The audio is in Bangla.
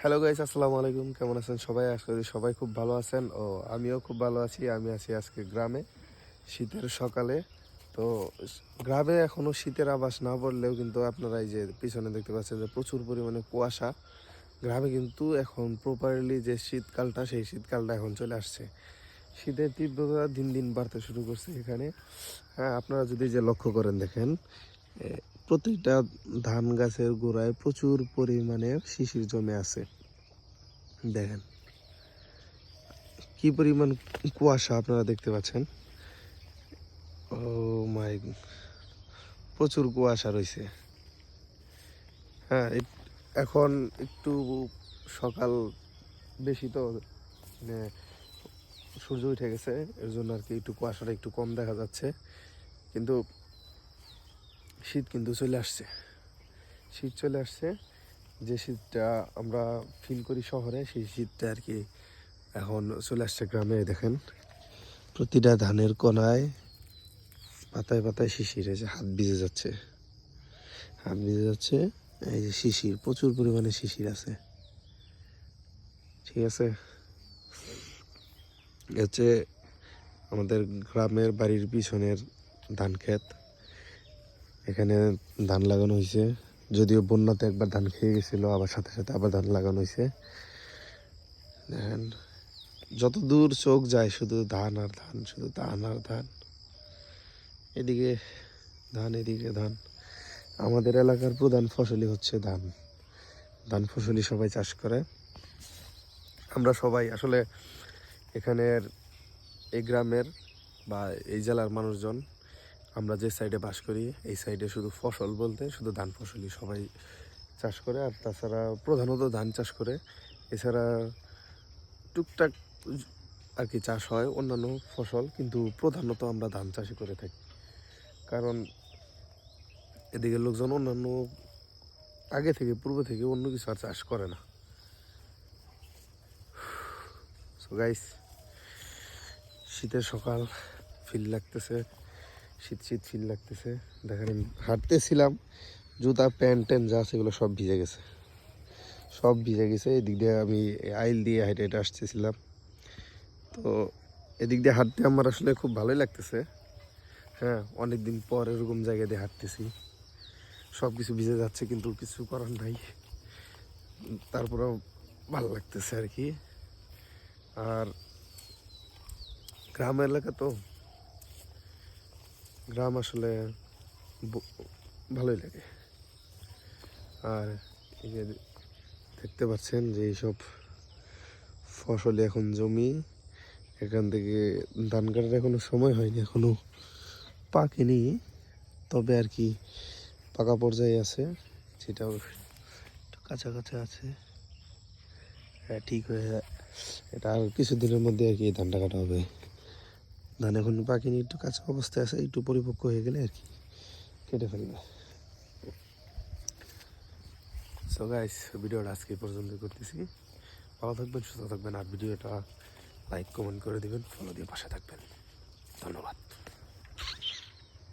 হ্যালো গাইস আসসালামু আলাইকুম। কেমন আছেন সবাই? আশা করি সবাই খুব ভালো আছেন। ও, আমিও খুব ভালো আছি। আমি আছি আজকে গ্রামে, শীতের সকালে। তো, গ্রামে এখনও শীতের আবাস না পড়লেও কিন্তু আপনারা এই যে পিছনে দেখতে পাচ্ছেন যে প্রচুর পরিমাণে কুয়াশা। গ্রামে কিন্তু এখন প্রপারলি যে শীতকালটা, সেই শীতকালটা এখন চলে আসছে। শীতের তীব্রতা দিন দিন বাড়তে শুরু করছে এখানে। হ্যাঁ আপনারা যদি যে লক্ষ্য করেন দেখেন প্রতিটা ধান গাছের গোড়ায় প্রচুর পরিমাণে শিশির জমে আছে। দেখেন। কি পরিমাণ কুয়াশা আপনারা দেখতে পাচ্ছেন? ও মাই প্রচুর কুয়াশা রয়েছে। হ্যাঁ এখন একটু সকাল বেশি তো মানে সূর্য উঠে গেছে, এর জন্য আর কি একটু কুয়াশাটা একটু কম দেখা যাচ্ছে। কিন্তু শীত কিন্তু চলে আসছে। শীত চলে আসছে। যে শীতটা আমরা ফিল করি শহরে, সেই শীতটা আর কি এখন চলে আসছে গ্রামে, দেখেন। প্রতিটা ধানের কোনায় পাতায় পাতায় শিশির, এই যে হাত ভিজে যাচ্ছে। হাত ভিজে যাচ্ছে, এই যে শিশির, প্রচুর পরিমাণে শিশির আছে। ঠিক আছে? হচ্ছে আমাদের গ্রামের বাড়ির পিছনের ধান ক্ষেত। এখানে ধান লাগানো হয়েছে যদিও বন্যাতে একবার ধান খেয়ে গেছিল, আবার সাথে সাথে আবার ধান লাগানো হয়েছে দেখেন, যত দূর চোখ যায় শুধু ধান আর ধান, শুধু ধান আর ধান। এদিকে ধান এদিকে ধান। আমাদের এলাকার প্রধান ফসলই হচ্ছে ধান। ধান ফসলই সবাই চাষ করে। আমরা সবাই আসলে এখানের এই গ্রামের বা এই জেলার মানুষজন আমরা যে সাইডে বাস করি, এই সাইডে শুধু ফসল বলতে শুধু ধান ফসলই সবাই চাষ করে। আর তাছাড়া প্রধানত ধান চাষ করে। এছাড়া টুকটাক আর কি চাষ হয়, অন্যান্য ফসল, কিন্তু প্রধানত আমরা ধান চাষই করে থাকি। কারণ এদিকে লোকজন অন্যান্য আগে থেকে, পূর্ব থেকে অন্য কিছু আর চাষ করে না। গাইস শীতের সকাল ফিল লাগতেছে। শীত শীত ফিল লাগতেছে। দেখেন, হাঁটতেছিলাম, জুতা, প্যান্ট ট্যান্ট যা সেগুলো সব ভিজে গেছে। সব ভিজে গেছে, এদিক দিয়ে আমি আইল দিয়ে হেঁটে হেঁটে আসতেছিলাম। তো এদিক দিয়ে হাঁটতে আমার আসলে খুব ভালোই লাগতেছে। হ্যাঁ অনেক দিন পর এরকম জায়গা দিয়ে হাঁটতেছি। সব কিছু ভিজে যাচ্ছে, কিন্তু কিছু করার নাই। তারপরেও ভালো লাগতেছে আর কি। আর গ্রাম এলাকা তো গ্রাম আসলে ভালোই লাগে। আর এই যে দেখতে পাচ্ছেন যে এইসব ফসলে এখন জমি, এখান থেকে ধান কাটার এখনও সময় হয়নি, এখনও পাকেনি তবে আর কি পাকা পর্যায়ে আছে, সেটাও একটু কাঁচা আছে। হ্যাঁ ঠিক হয়ে এটা আর কিছুদিনের মধ্যে আর কি ধানটা কাটা হবে। ধান এখন পাকিনি একটু কাঁচা অবস্থায় আছে, একটু পরিপক্ক হয়ে গেলে আর কি কেটে ফেলবে। সো গাইস ভিডিওটা আজকে পর্যন্ত করতেছি। ভালো থাকবেন, সুস্থ থাকবেন, আর ভিডিওটা লাইক কমেন্ট করে দিবেন ফলো দিয়ে পাশে থাকবেন। ধন্যবাদ।